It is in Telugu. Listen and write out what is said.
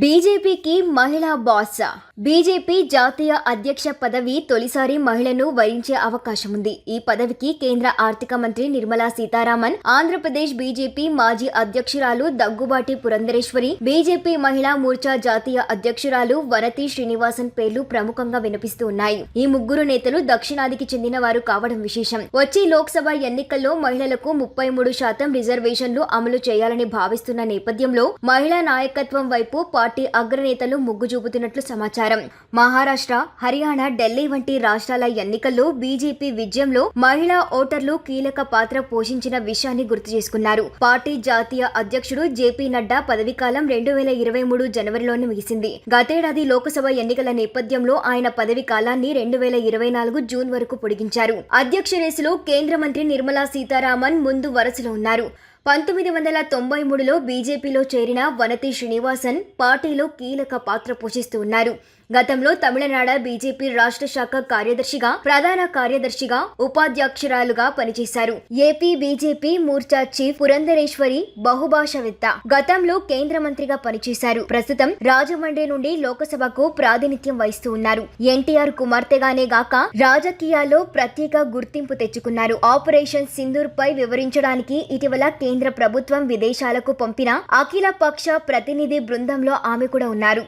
బీజేపీకి మహిళా బాస్. బీజేపీ జాతీయ అధ్యక్ష పదవి తొలిసారి మహిళను వరించే అవకాశం ఉంది. ఈ పదవికి కేంద్ర ఆర్థిక మంత్రి నిర్మలా సీతారామన్ ఆంధ్రప్రదేశ్ బీజేపీ మాజీ అధ్యక్షురాలు దగ్గుబాటి పురంధరేశ్వరి బీజేపీ మహిళా మోర్చా జాతీయ అధ్యక్షురాలు వనతి శ్రీనివాసన్ పేర్లు ప్రముఖంగా వినిపిస్తూ ఉన్నాయి. ఈ ముగ్గురు నేతలు దక్షిణాదికి చెందిన వారు కావడం విశేషం. వచ్చే లోక్సభ ఎన్నికల్లో మహిళలకు ముప్పై మూడు శాతం రిజర్వేషన్లు అమలు చేయాలని భావిస్తున్న నేపథ్యంలో మహిళా నాయకత్వం వైపు పార్టీ అగ్రనేతలు మొగ్గు చూపుతున్నట్లు సమాచారం. మహారాష్ట్ర హర్యానా ఢిల్లీ వంటి రాష్ట్రాల ఎన్నికల్లో బీజేపీ విజయంలో మహిళా ఓటర్లు కీలక పాత్ర పోషించిన విషయాన్ని గుర్తు చేసుకున్నారు. పార్టీ జాతీయ అధ్యక్షుడు జేపీ నడ్డా పదవీకాలం రెండు వేల ఇరవై మూడు జనవరిలోనే ముగిసింది. గతేడాది లోకసభ ఎన్నికల నేపథ్యంలో ఆయన పదవి కాలాన్ని రెండు వేల ఇరవై నాలుగు జూన్ వరకు పొడిగించారు. అధ్యక్ష రేసులో కేంద్ర మంత్రి నిర్మలా సీతారామన్ ముందు వరుసలో ఉన్నారు. పంతొమ్మిది వందల తొంభై మూడులో బీజేపీలో చేరిన వనతి శ్రీనివాసన్ పార్టీలో కీలక పాత్ర పోషిస్తూ ఉన్నారు. గతంలో తమిళనాడు బీజేపీ రాష్ట్ర శాఖ కార్యదర్శిగా ప్రధాన కార్యదర్శిగా ఉపాధ్యక్షురాలుగా పనిచేశారు. AP BJP Morcha chief Purandeswari బహుభాషావేత్త. గతంలో కేంద్ర మంత్రిగా పనిచేశారు. ప్రస్తుతం రాజమండ్రి నుండి లోకసభకు ప్రాతినిధ్యం వహిస్తూ ఉన్నారు ఎన్టీఆర్ కుమార్తెగానే గాక రాజకీయాల్లో ప్రత్యేక గుర్తింపు తెచ్చుకున్నారు. ఆపరేషన్ సింధూర్ పై వివరించడానికి ఇటీవల కేంద్ర ప్రభుత్వం విదేశాలకు పంపిన అఖిల పక్ష ప్రతినిధి బృందంలో ఆమె కూడా ఉన్నారు.